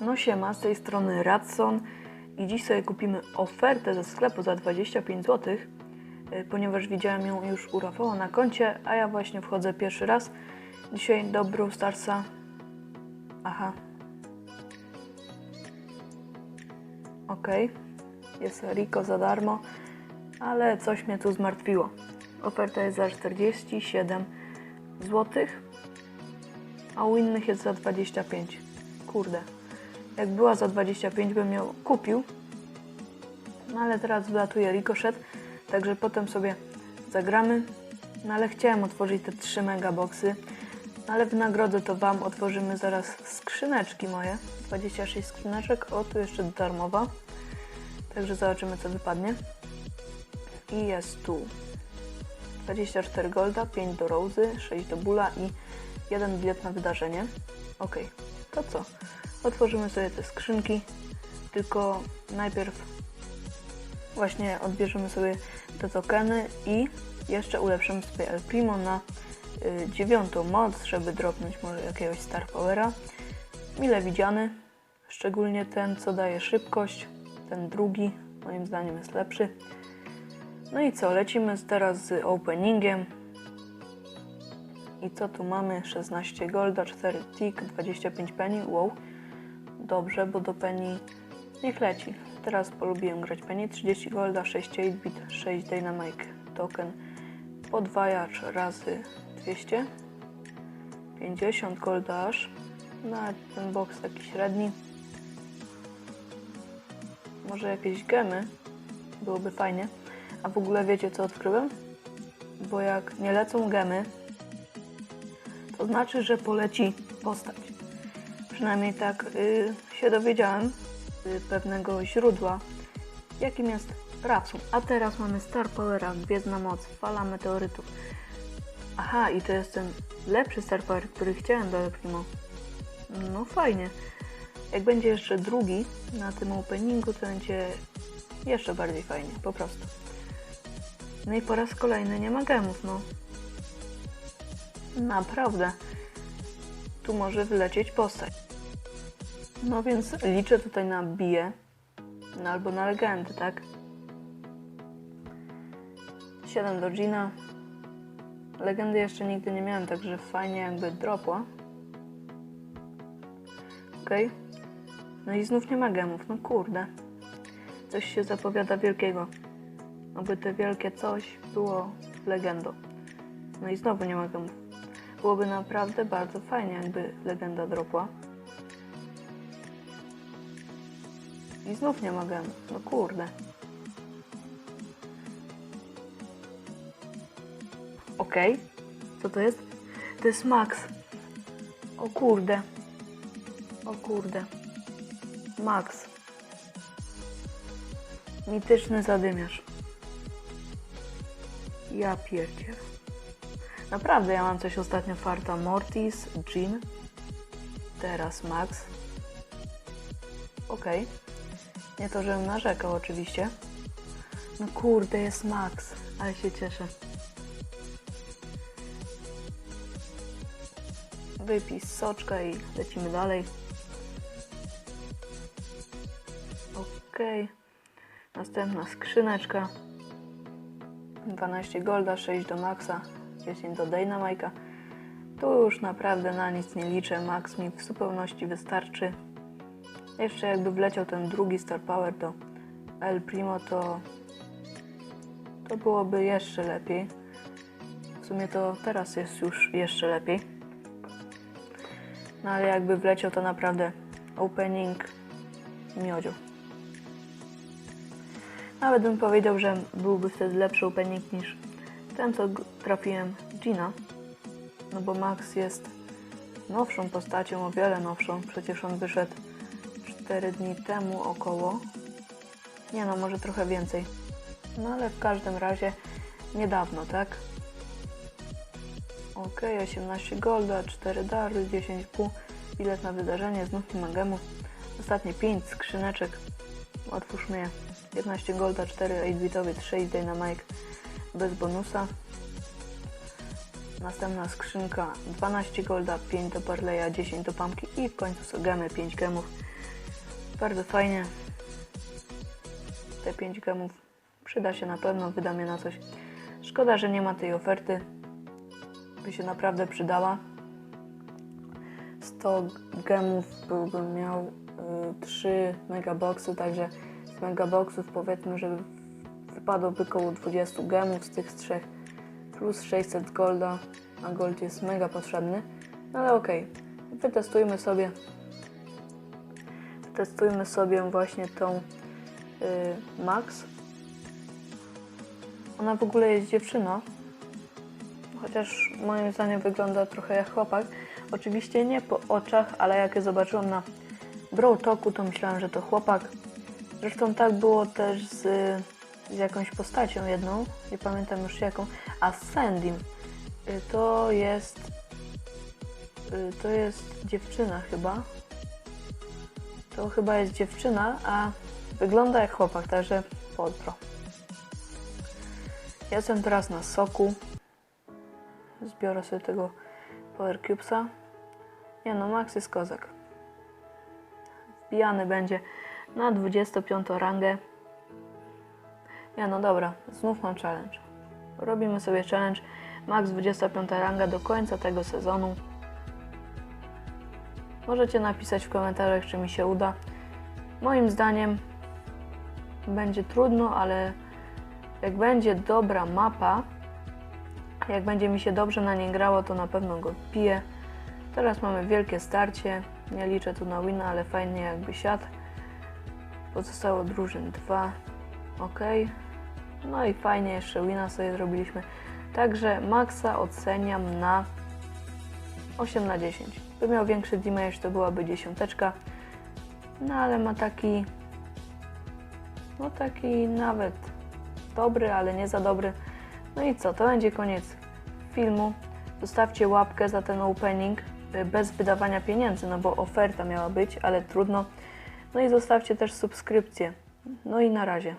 No siema, z tej strony Radson i dziś sobie kupimy ofertę ze sklepu za 25 zł, y, ponieważ widziałem ją już u Rafała na koncie, a ja właśnie wchodzę pierwszy raz. Dzisiaj do Brawl Starsa. Aha. Okej. Jest Rico za darmo, ale coś mnie tu zmartwiło. Oferta jest za 47 zł, a u innych jest za 25. Kurde. Jak była za 25, bym ją kupił. No ale teraz wlatuje Ricochet, także potem sobie zagramy. No ale chciałem otworzyć te 3 megaboxy. No ale w nagrodę to Wam otworzymy zaraz skrzyneczki moje. 26 skrzyneczek. O, tu jeszcze darmowa. Także zobaczymy, co wypadnie. I jest tu 24 golda, 5 do Rozy, 6 do Bula i jeden bilet na wydarzenie. Ok, to co? Otworzymy sobie te skrzynki, tylko najpierw właśnie odbierzemy sobie te tokeny i jeszcze ulepszymy sobie El Primo na y, dziewiątą moc, żeby dropnąć może jakiegoś Star Powera. Mile widziany, szczególnie ten, co daje szybkość, ten drugi, moim zdaniem jest lepszy. No i co, lecimy teraz z openingiem. I co tu mamy? 16 golda, 4 tick, 25 penny, wow. Dobrze, bo do penny niech leci. Teraz polubiłem grać penny, 30 golda, 6 8-bit, 6 dynamite token, podwajacz razy 200, 50 golda aż, nawet ten box taki średni. Może jakieś gemy, byłoby fajnie. A w ogóle wiecie co odkryłem? Bo jak nie lecą gemy, to znaczy, że poleci postać. Przynajmniej tak y, się dowiedziałem z pewnego źródła, jakim jest Rafsun. A teraz mamy Star Powera, Gwiezdna Moc, Fala Meteorytów. Aha, i to jest ten lepszy Star Power, który chciałem do Primo. No fajnie. Jak będzie jeszcze drugi na tym openingu, to będzie jeszcze bardziej fajnie, po prostu. No i po raz kolejny nie ma gemów, no. Naprawdę. Tu może wylecieć postać. No więc liczę tutaj na bije. No albo na legendy, tak? 7 do Gina. Legendy jeszcze nigdy nie miałem, także fajnie jakby dropła. Okej. No i znów nie ma gemów, no kurde. Coś się zapowiada wielkiego. Oby te wielkie coś było legendą. No i znowu nie ma gemów. Byłoby naprawdę bardzo fajnie, jakby legenda dropła. I znów nie gemów. No kurde. Okej. Co to jest? To jest Max. O kurde. O kurde. Max. Mityczny zadymiarz. Ja pierdziel. Naprawdę, ja mam coś ostatnio farta. Mortis, Jean. Teraz Max. Okej. Nie to, żebym narzekał oczywiście. No kurde, jest Max. Ale się cieszę. Wypij soczka i lecimy dalej. Okej. Następna skrzyneczka. 12 golda, 6 do maxa, 10 do dynamite'a. Tu już naprawdę na nic nie liczę, max mi w zupełności wystarczy. Jeszcze jakby wleciał ten drugi Star Power do El Primo, to to byłoby jeszcze lepiej. W sumie to teraz jest już jeszcze lepiej. No ale jakby wleciał to naprawdę opening miodziu. Nawet bym powiedział, że byłby wtedy lepszy opening niż ten, co trafiłem Gina. No bo Max jest nowszą postacią, o wiele nowszą. Przecież on wyszedł 4 dni temu około. Nie no, może trochę więcej. No ale w każdym razie niedawno, tak? Ok, 18 golda, 4 dary, 10 pół, bilet na wydarzenie, znów nie ma gemów. Ostatnie 5 skrzyneczek. Otwórzmy je. 15 golda, 4 8-bitowy, 6 dynamite bez bonusa. Następna skrzynka 12 golda, 5 do parleja, 10 do pamki i w końcu są gemy, 5 gemów. Bardzo fajnie. Te 5 gemów przyda się na pewno, wyda mnie na coś. Szkoda, że nie ma tej oferty. By się naprawdę przydała. 100 gemów byłbym miał y, 3 megaboxy, także z megaboxów powiedzmy, że wypadłoby około 20 gemów z tych trzech plus 600 golda, a gold jest mega potrzebny, no ale okej, wytestujmy sobie testujmy sobie właśnie tą y, Max. Ona w ogóle jest dziewczyna, chociaż moim zdaniem wygląda trochę jak chłopak. Oczywiście nie po oczach, ale jak je zobaczyłam na Brawl Talku, to myślałam, że to chłopak. Zresztą tak było też z, z jakąś postacią jedną, nie pamiętam już jaką, a z. Y, To jest y, to jest dziewczyna chyba. To chyba jest dziewczyna, a wygląda jak chłopak, także pozdro. Jestem teraz na soku. Zbiorę sobie tego Power Cubesa. Nie no, Max jest kozak. Wbijany będzie na 25 rangę. Nie no dobra, znów mam challenge. Robimy sobie challenge Max 25 ranga do końca tego sezonu. Możecie napisać w komentarzach, czy mi się uda. Moim zdaniem będzie trudno, ale jak będzie dobra mapa, jak będzie mi się dobrze na nie grało, to na pewno go piję. Teraz mamy wielkie starcie. Nie liczę tu na wina, ale fajnie jakby siadł. Pozostało drużyn 2. Ok. No i fajnie jeszcze wina sobie zrobiliśmy. Także Maxa oceniam na 8 na 10. By miał większy damage, to byłaby dziesiąteczka. No ale ma taki... No taki nawet dobry, ale nie za dobry. No i co, to będzie koniec filmu. Zostawcie łapkę za ten opening y, bez wydawania pieniędzy, no bo oferta miała być, ale trudno. No i zostawcie też subskrypcję. No i na razie.